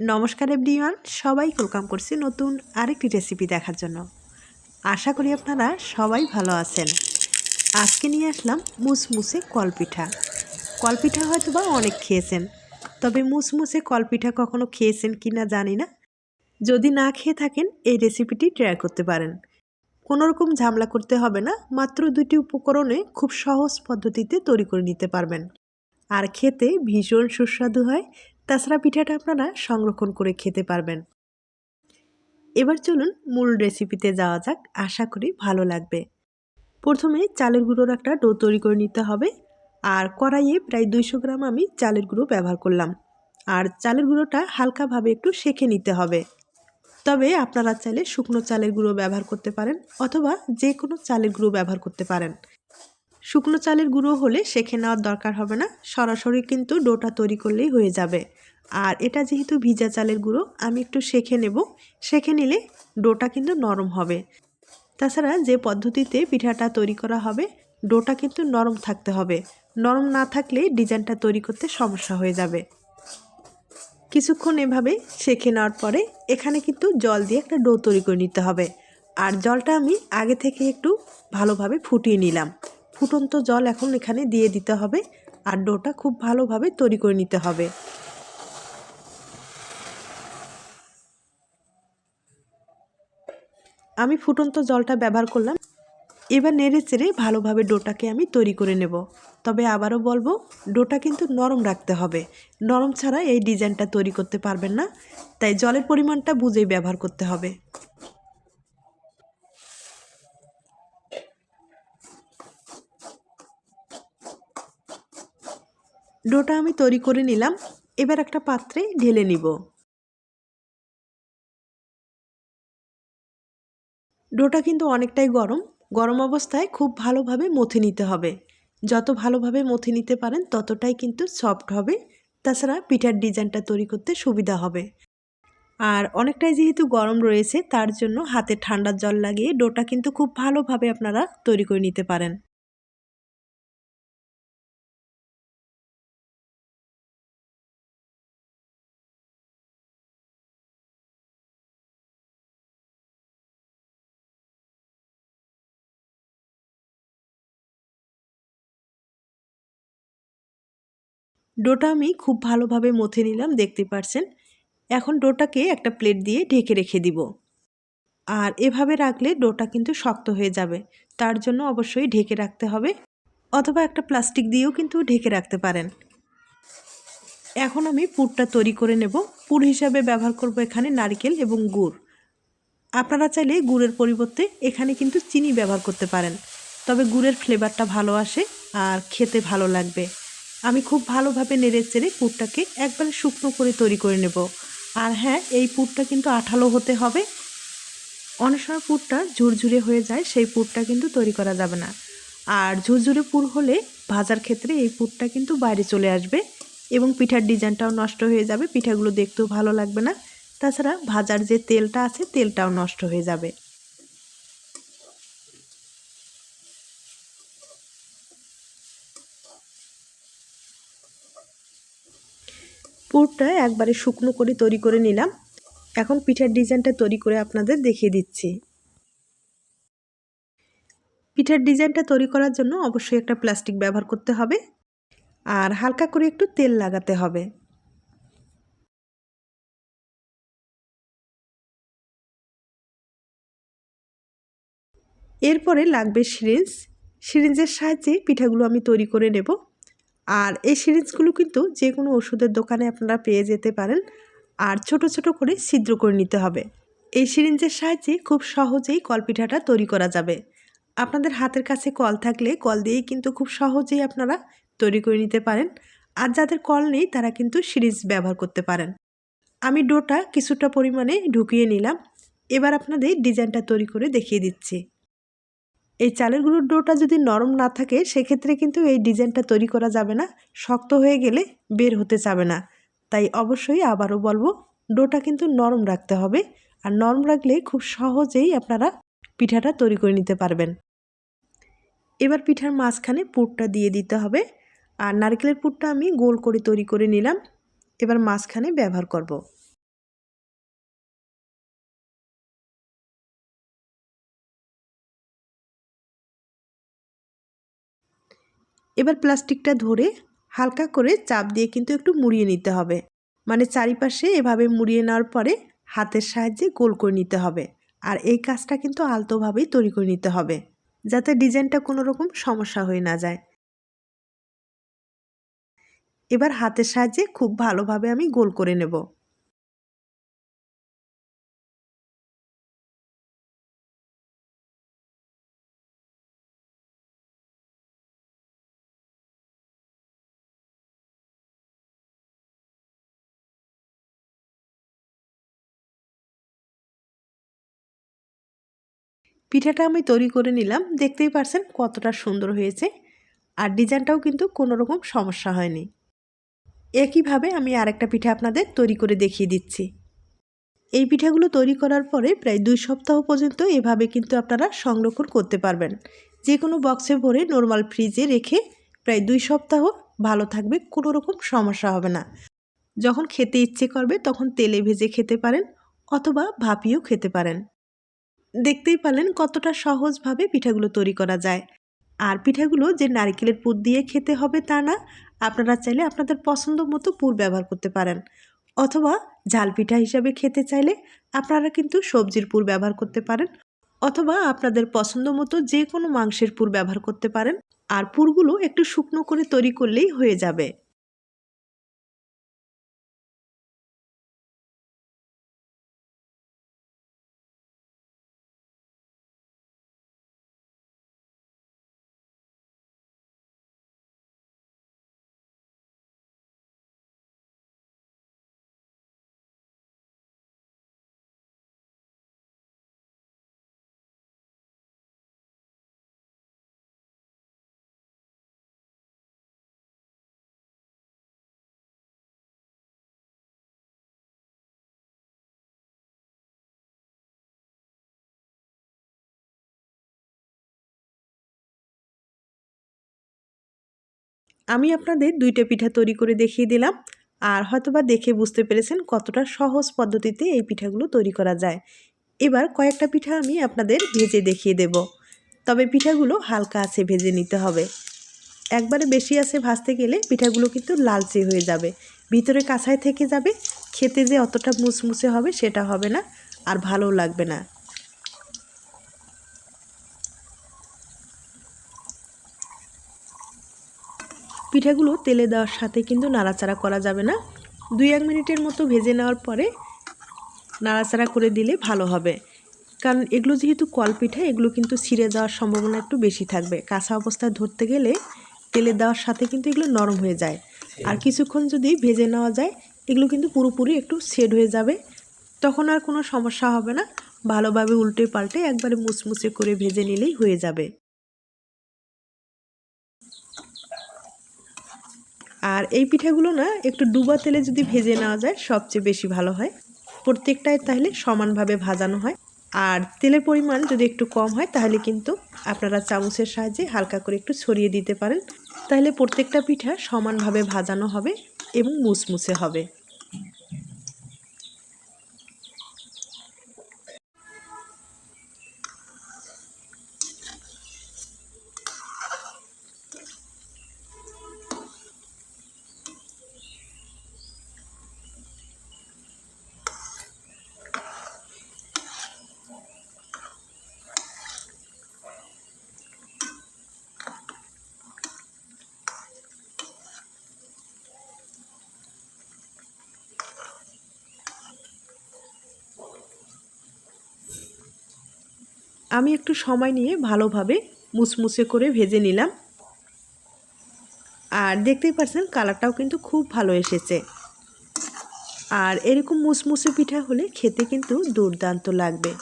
নমস্কার এভরিওয়ান সবাই ওয়েলকাম করছি নতুন আরেকটি রেসিপি দেখার জন্য। আশা করি আপনারা সবাই ভালো আছেন। আজকে নিয়ে আসলাম মুসমুসে কলপিঠা। কলপিঠা হয়তো বা অনেক খেয়েছেন, তবে মুসমুসে কলপিঠা কখনো খেয়েছেন কি না জানি না। যদি না খেয়ে থাকেন, এই রেসিপিটি ট্রাই করতে পারেন। কোনো রকম ঝামেলা করতে হবে না, মাত্র দুটি উপকরণে খুব সহজ পদ্ধতিতে তৈরি করে নিতে পারবেন। আর খেতে ভীষণ সুস্বাদু হয় তাছাড়া পিঠাটা আপনারা সংরক্ষণ করে খেতে পারবেন। এবার চলুন মূল রেসিপিতে যাওয়া যাক, আশা করি ভালো লাগবে। প্রথমে চালের গুঁড়োর একটা ডো তৈরি করে নিতে হবে। আর কড়াইয়ে প্রায় দুইশো গ্রাম আমি চালের গুঁড়ো ব্যবহার করলাম। আর চালের গুঁড়োটা হালকাভাবে একটু সেঁকে নিতে হবে। তবে আপনারা চাইলে শুকনো চালের গুঁড়ো ব্যবহার করতে পারেন অথবা যে কোনো চালের গুঁড়ো ব্যবহার করতে পারেন। শুকনো চালের গুঁড়ো হলে শেখে নেওয়ার দরকার হবে না। সরাসরি কিন্তু ডোটা তৈরি করলেই হয়ে যাবে। আর এটা যেহেতু ভিজা চালের গুঁড়ো, আমি একটু শেখে নেব। শেখে নিলে ডোটা কিন্তু নরম হবে। তাছাড়া যে পদ্ধতিতে পিঠাটা তৈরি করা হবে, ডোটা কিন্তু নরম থাকতে হবে। নরম না থাকলে ডিজাইনটা তৈরি করতে সমস্যা হয়ে যাবে। কিছুক্ষণ এভাবে শেখে নেওয়ার পরে এখানে কিন্তু জল দিয়ে একটা ডো তৈরি করে নিতে হবে। আর জলটা আমি আগে থেকে একটু ভালোভাবে ফুটিয়ে নিলাম। ফুটন্ত জল এখন এখানে দিয়ে দিতে হবে আর ডোটা খুব ভালোভাবে তৈরি করে নিতে হবে। আমি ফুটন্ত জলটা ব্যবহার করলাম। এবার নেড়ে চেড়ে ভালোভাবে ডোটাকে আমি তৈরি করে নেব। তবে আবারও বলব, ডোটা কিন্তু নরম রাখতে হবে। নরম ছাড়া এই ডিজাইনটা তৈরি করতে পারবেন না, তাই জলের পরিমাণটা বুঝেই ব্যবহার করতে হবে। ডোটা আমি তৈরি করে নিলাম। এবার একটা পাত্রে ঢেলে নিব। ডোটা কিন্তু অনেকটাই গরম। গরম অবস্থায় খুব ভালোভাবে মথে নিতে হবে। যত ভালোভাবে মথে নিতে পারেন, ততটাই কিন্তু সফট হবে। তাছাড়া পিঠার ডিজাইনটা তৈরি করতে সুবিধা হবে। আর অনেকটাই যেহেতু গরম রয়েছে, তার জন্য হাতে ঠান্ডার জল লাগিয়ে ডোটা কিন্তু খুব ভালোভাবে আপনারা তৈরি করে নিতে পারেন। ডোটা আমি খুব ভালোভাবে মথে নিলাম, দেখতে পারছেন? এখন ডোটাকে একটা প্লেট দিয়ে ঢেকে রেখে দিব। আর এভাবে রাখলে ডোটা কিন্তু শক্ত হয়ে যাবে, তার জন্য অবশ্যই ঢেকে রাখতে হবে, অথবা একটা প্লাস্টিক দিয়েও কিন্তু ঢেকে রাখতে পারেন। এখন আমি পুরটা তৈরি করে নেব। পুর হিসাবে ব্যবহার করব এখানে নারকেল এবং গুড়। আপনারা চাইলে গুড়ের পরিবর্তে এখানে কিন্তু চিনি ব্যবহার করতে পারেন, তবে গুড়ের ফ্লেভারটা ভালো আসে আর খেতে ভালো লাগবে। আমি খুব ভালোভাবে নেড়ে চেড়ে পুরটাকে একবারে শুকনো করে তৈরি করে নেব। আর হ্যাঁ এই পুরটা কিন্তু আঠালো হতে হবে। অনেক সময় পুরটা ঝুরঝুরে হয়ে যায়, সেই পুরটা কিন্তু তৈরি করা যাবে না। আর ঝুরঝুরে পুর হলে ভাজার ক্ষেত্রে এই পুরটা কিন্তু বাইরে চলে আসবে এবং পিঠার ডিজাইনটাও নষ্ট হয়ে যাবে, পিঠাগুলো দেখতেও ভালো লাগবে না। তাছাড়া ভাজার যে তেলটা আছে, তেলটাও নষ্ট হয়ে যাবে। পুরটা একবারে শুকনো করে তৈরি করে নিলাম। এখন পিঠার ডিজাইনটা তৈরি করে আপনাদের দেখিয়ে দিচ্ছি। পিঠার ডিজাইনটা তৈরি করার জন্য অবশ্যই একটা প্লাস্টিক ব্যবহার করতে হবে আর হালকা করে একটু তেল লাগাতে হবে। এরপরে লাগবে সিরিঞ্জ। সিরিঞ্জের সাহায্যে পিঠাগুলো আমি তৈরি করে নেব। আর এই সিরিঞ্জগুলো কিন্তু যে কোনো ওষুধের দোকানে আপনারা পেয়ে যেতে পারেন। আর ছোট ছোট করে ছিদ্র করে নিতে হবে। এই সিরিঞ্জের সাহায্যে খুব সহজেই কলপিঠাটা তৈরি করা যাবে। আপনাদের হাতের কাছে কল থাকলে কল দিয়েই কিন্তু খুব সহজেই আপনারা তৈরি করে নিতে পারেন। আর যাদের কল নেই, তারা কিন্তু সিরিঞ্জ ব্যবহার করতে পারেন। আমি ডোটা কিছুটা পরিমাণে ঢুকিয়ে নিলাম। এবার আপনাদের ডিজাইনটা তৈরি করে দেখিয়ে দিচ্ছি। এই চালের গুঁড়োর ডোটা যদি নরম না থাকে, সেক্ষেত্রে কিন্তু এই ডিজাইনটা তৈরি করা যাবে না, শক্ত হয়ে গেলে বের হতে চাবে না। তাই অবশ্যই আবারও বলব, ডোটা কিন্তু নরম রাখতে হবে, আর নরম রাখলে খুব সহজেই আপনারা পিঠাটা তৈরি করে নিতে পারবেন। এবার পিঠার মাঝখানে পুরটা দিয়ে দিতে হবে, আর নারকেলের পুরটা আমি গোল করে তৈরি করে নিলাম। এবার মাঝখানে ব্যবহার করব। এবার প্লাস্টিকটা ধরে হালকা করে চাপ দিয়ে কিন্তু একটু মুড়িয়ে নিতে হবে। মানে চারিপাশে এভাবে মুড়িয়ে নেওয়ার পরে হাতের সাহায্যে গোল করে নিতে হবে। আর এই কাজটা কিন্তু আলতোভাবেই তৈরি করে নিতে হবে, যাতে ডিজাইনটা কোনো রকম সমস্যা হয়ে না যায়। এবার হাতের সাহায্যে খুব ভালোভাবে আমি গোল করে নেব। পিঠাটা আমি তৈরি করে নিলাম। দেখতেই পারছেন কতটা সুন্দর হয়েছে। আর ডিজাইনটাও কিন্তু কোনো রকম সমস্যা হয়নি। একইভাবে আমি আরেকটা পিঠা আপনাদের তৈরি করে দেখিয়ে দিচ্ছি। এই পিঠাগুলো তৈরি করার পরে প্রায় দুই সপ্তাহ পর্যন্ত এভাবে কিন্তু আপনারা সংরক্ষণ করতে পারবেন। যে কোনো বক্সে ভরে নর্মাল ফ্রিজে রেখে প্রায় দুই সপ্তাহ ভালো থাকবে কোনো রকম সমস্যা হবে না। যখন খেতে ইচ্ছে করবে তখন তেলে ভেজে খেতে পারেন অথবা ভাপিয়েও খেতে পারেন। দেখতেই পারলেন কতটা সহজভাবে পিঠাগুলো তৈরি করা যায়। আর পিঠাগুলো যে নারকেলের পুর দিয়ে খেতে হবে তা না, আপনারা চাইলে আপনাদের পছন্দ মতো পুর ব্যবহার করতে পারেন। অথবা ঝাল পিঠা হিসাবে খেতে চাইলে আপনারা কিন্তু সবজির পুর ব্যবহার করতে পারেন। অথবা আপনাদের পছন্দ মতো যে কোনো মাংসের পুর ব্যবহার করতে পারেন। আর পুরগুলো একটু শুকনো করে তৈরি করলেই হয়ে যাবে। আমি আপনাদের দুইটা পিঠা তৈরি করে দেখিয়ে দিলাম, আর হয়তোবা দেখে বুঝতে পেরেছেন কতটা সহজ পদ্ধতিতে এই পিঠাগুলো তৈরি করা যায়। এবার কয়েকটা পিঠা আমি আপনাদের ভেজে দেখিয়ে দেব। তবে পিঠাগুলো হালকা আছে ভেজে নিতে হবে। একবারে বেশি আছে ভাজতে গেলে পিঠাগুলো কিন্তু লালচে হয়ে যাবে। ভিতরে কাঁচায় থেকে যাবে, খেতে যে অতটা মুসমুসে হবে সেটা হবে না, আর ভালো লাগবে না। পিঠাগুলো তেলে দেওয়ার সাথে কিন্তু নাড়াচাড়া করা যাবে না। দুই এক মিনিটের মতো ভেজে নেওয়ার পরে নাড়াচাড়া করে দিলে ভালো হবে। কারণ এগুলো যেহেতু কল পিঠা, এগুলো কিন্তু ছিঁড়ে দেওয়ার সম্ভাবনা একটু বেশি থাকবে। কাঁচা অবস্থায় ধরতে গেলে তেলে দেওয়ার সাথে কিন্তু এগুলো নরম হয়ে যায়। আর কিছুক্ষণ যদি ভেজে নেওয়া যায়, এগুলো কিন্তু পুরোপুরি একটু সেড হয়ে যাবে। তখন আর কোনো সমস্যা হবে না। ভালোভাবে উল্টে পাল্টে একবারে মুচমুচে করে ভেজে নিলেই হয়ে যাবে। আর এই পিঠাগুলো না একটু ডুবা তেলে যদি ভেজে নেওয়া যায়, সবচেয়ে বেশি ভালো হয়। প্রত্যেকটাই তাহলে সমানভাবে ভাজানো হয়। আর তেলের পরিমাণ যদি একটু কম হয়, তাহলে কিন্তু আপনারা চামচের সাহায্যে হালকা করে একটু ছড়িয়ে দিতে পারেন। তাহলে প্রত্যেকটা পিঠা সমানভাবে ভাজানো হবে এবং মুসমুসে হবে। আমি একটু সময় নিয়ে ভালোভাবে মুসমুসে করে ভেজে নিলাম। আর দেখতেই পাচ্ছেন কালারটাও কিন্তু খুব ভালো এসেছে। আর এরকম মুসমুসে পিঠা হলে খেতে কিন্তু দুর্দান্ত লাগবে।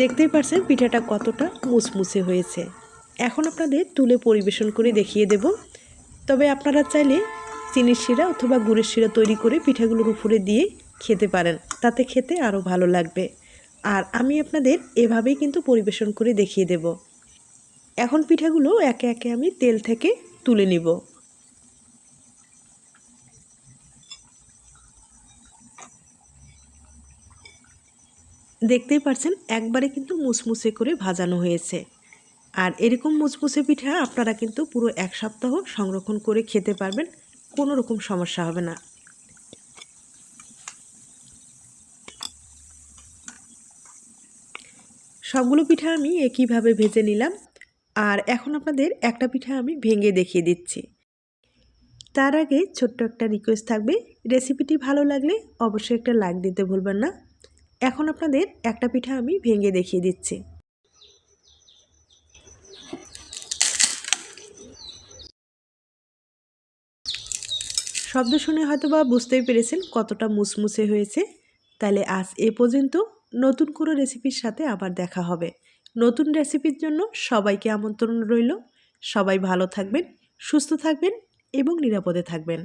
দেখতেই পাচ্ছেন পিঠাটা কতটা মুসমুসে হয়েছে। এখন আপনাদের তুলে পরিবেশন করে দেখিয়ে দেব। তবে আপনারা চাইলে চিনির শিরা অথবা গুড়ের শিরা তৈরি করে পিঠাগুলোর উপরে দিয়ে খেতে পারেন। তাতে খেতে আরও ভালো লাগবে। আর আমি আপনাদের এভাবেই কিন্তু পরিবেশন করে দেখিয়ে দেব। এখন পিঠাগুলো একে একে আমি তেল থেকে তুলে নিব। দেখতেই পারছেন, একবারে কিন্তু মুসমুসে করে ভাজানো হয়েছে। আর এরকম মুচমুচে পিঠা আপনারা কিন্তু পুরো এক সপ্তাহ সংরক্ষণ করে খেতে পারবেন, কোনো রকম সমস্যা হবে না। সবগুলো পিঠা আমি একইভাবে ভেজে নিলাম, আর এখন আপনাদের একটা পিঠা আমি ভেঙে দেখিয়ে দিচ্ছি। তার আগে ছোট্ট একটা রিকোয়েস্ট থাকবে রেসিপিটি ভালো লাগলে অবশ্যই একটা লাইক দিতে ভুলবেন না। এখন আপনাদের একটা পিঠা আমি ভেঙে দেখিয়ে দিচ্ছি। শব্দ শুনে হয়তো বা বুঝতেই পেরেছেন কতটা মুসমুসে হয়েছে। তাহলে আজ এ পর্যন্ত। নতুন কোনো রেসিপির সাথে আবার দেখা হবে। নতুন রেসিপির জন্য সবাইকে আমন্ত্রণ রইল। সবাই ভালো থাকবেন, সুস্থ থাকবেন এবং নিরাপদে থাকবেন।